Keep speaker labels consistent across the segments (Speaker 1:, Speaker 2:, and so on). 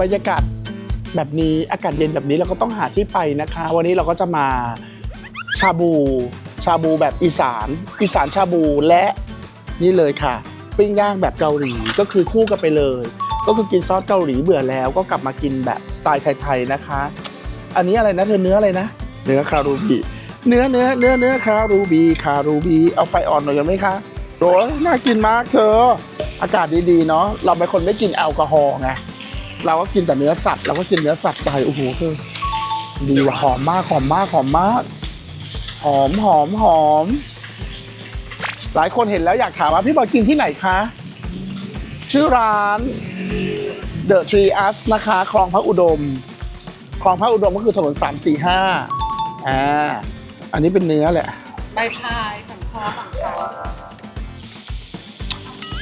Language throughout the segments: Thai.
Speaker 1: บรรยากาศแบบนี้อากาศเย็นแบบนี้เราก็ต้องหาที่ไปนะคะ วันนี้เราก็จะมาชาบูชาบูแบบอีสาน อีสานชาบูและนี่เลยค่ะ ปิ้งย่างแบบเกาหลีก็คือคู่กันไปเลย ก็คือกินซอสเกาหลีเบื่อแล้วก็กลับมากินแบบสไตล์ไทยๆนะคะ อันนี้อะไรนะเธอเนื้ออะไรนะ เนื้อคารูบีเนื้อเนื้อเนื้อเนื้อคารูบีคารูบีเอาไฟอ่อนหน่อยกันไหมคะโอ้ยน่ากินมากเธออากาศดีๆเนาะเราเป็นคนไม่กินแอลกอฮอล์ไง เราก็กินแต่เนื้อสัตว์เราก็กินเนื้อสัตว์ไปโอ้โหเธอดีว่ะหอมมากหอมมากหอมมากหอมหอมหอม หลายคนเห็นแล้วอยากถามว่าพี่บอยกินที่ไหนคะ ชื่อร้าน The Tree Us นะคะ คลองพระอุดม คลองพระอุดมก็คือถนน 345อ่าอันนี้เป็นเนื้อแหละ
Speaker 2: ใบพายสันคอฝั่งเขา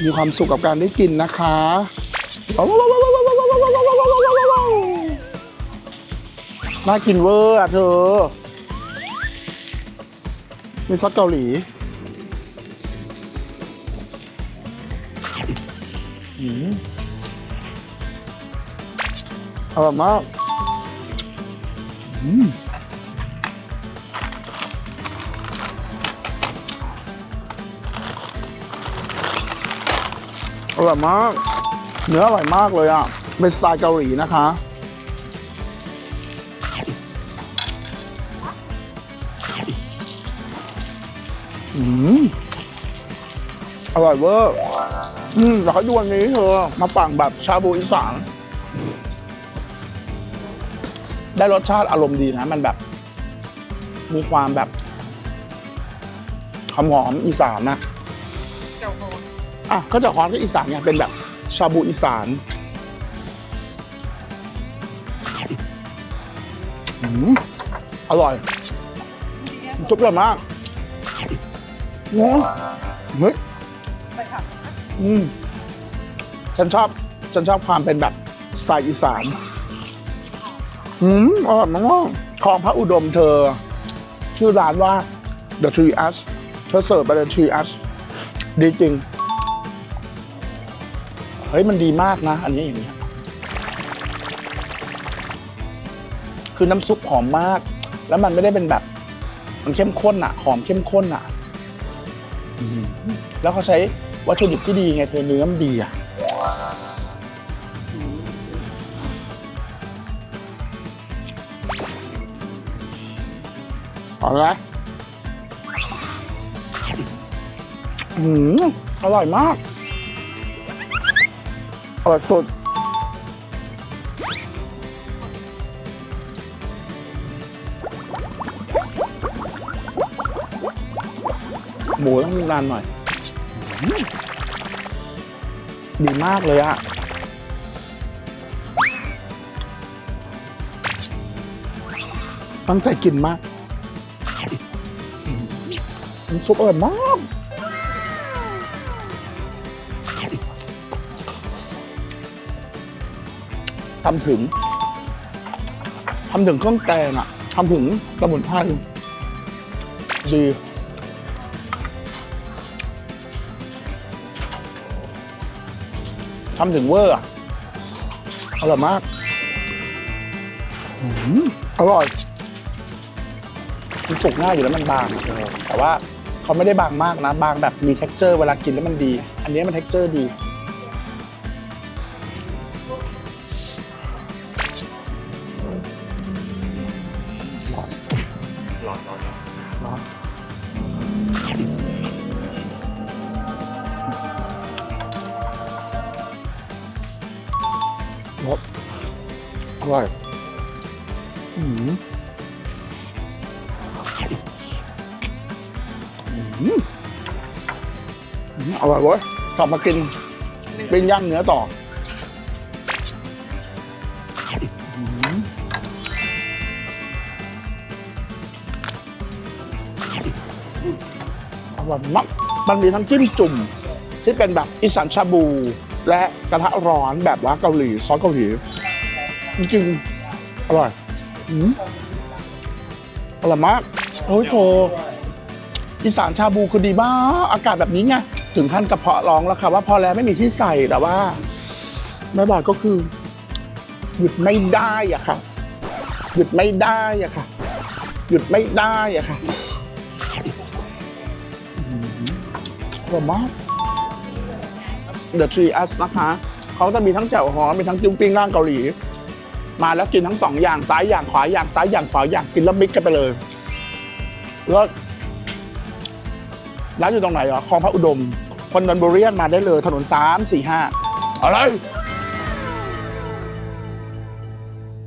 Speaker 1: มีความสุขกับการได้กินนะคะ น่ากินเวอร์อะเธอ มีซอสเกาหลีอร่อยมากอร่อยมาก เนื้ออร่อยมากเลยอะ เป็นสไตล์เกาหลีนะคะ อืม อร่อยเวอร์อืมแล้วเขาดูวันนี้เธอ มาปั่งแบบชาบูอีสานได้รสชาติอารมณ์ดีนะ มันแบบ มีความแบบหอมๆอีสานนะ
Speaker 2: เจ้าโฮน
Speaker 1: อะก็จะฮอนก็อีสานไงเป็นแบบชาบูอีสาน อืมอร่อยทุกอย่างมากเนาะเฮ้ย
Speaker 2: ไปค่ะ
Speaker 1: อืมฉันชอบ ฉันชอบความเป็นแบบสไตล์อีสาน อืมอร่อยมากๆคลองพระอุดมเธอ ชื่อร้านว่า The Tree Us เธอเสิร์ฟไปเลย Tree Us ดีจริง เฮ้ย มันดีมากนะ อันนี้อย่างเงี้ย คือน้ำซุปหอมมาก แล้วมันไม่ได้เป็นแบบ มันเข้มข้นอะหอมเข้มข้นอะอืมแล้วเขาใช้วัตถุดิบที่ดีไงเธอเนื้อมันดีอะเอาละอืมอร่อยมากอร่อยสุด หมูต้องนานหน่อย ดีมากเลยอะตั้งใจกินมากอืมน้ำซุปอร่อยมากทำถึง ทำถึงเครื่องแกงอะทำถึงสมุนไพรดี ทำถึงเวอร์อะอร่อยมากอืมอร่อยมันสุกง่ายอยู่แล้วมันบางเออแต่ว่าเขาไม่ได้บางมากนะ บางแบบมี t e x t อร์เวลากินแล้วมันดี อันนี้มัน t e x t อร์ดี อร่อยอืมอืมอืมอร่อยเว้ยกลับมากินเป็นย่างเนื้อต่ออืมอร่อยมากมันมีทั้งจิ้มจุ่มที่เป็นแบบอีสานชาบู และกระทะร้อนแบบว่าเกาหลีซอสเกาหลี จริงๆอร่อยอืมอร่อยมากโอ้ยโถอีสานชาบูคือดีมาก อากาศแบบนี้ไง ถึงขั้นกระเพาะร้องแล้วค่ะว่าพอแล้วไม่มีที่ใส่แต่ว่าแม่บอยก็คือ หยุดไม่ได้อะค่ะ หยุดไม่ได้อะค่ะ หยุดไม่ได้อะค่ะอืมอร่อยมาก The Tree Us นะคะ เขาจะมีทั้งแจ่วฮ้อนมีทั้งจิ้มปิ้งร่างเกาหลี มาแล้วกินทั้งสองอย่างซ้ายอย่างขวาอย่างซ้ายอย่างขวาอย่างกินแล้วมิกกันไปเลยแล้วร้านอยู่ตรงไหนอะคลองพระอุดม คนนนบุรีมาได้เลย ถนนสามสี่ห้าอะไร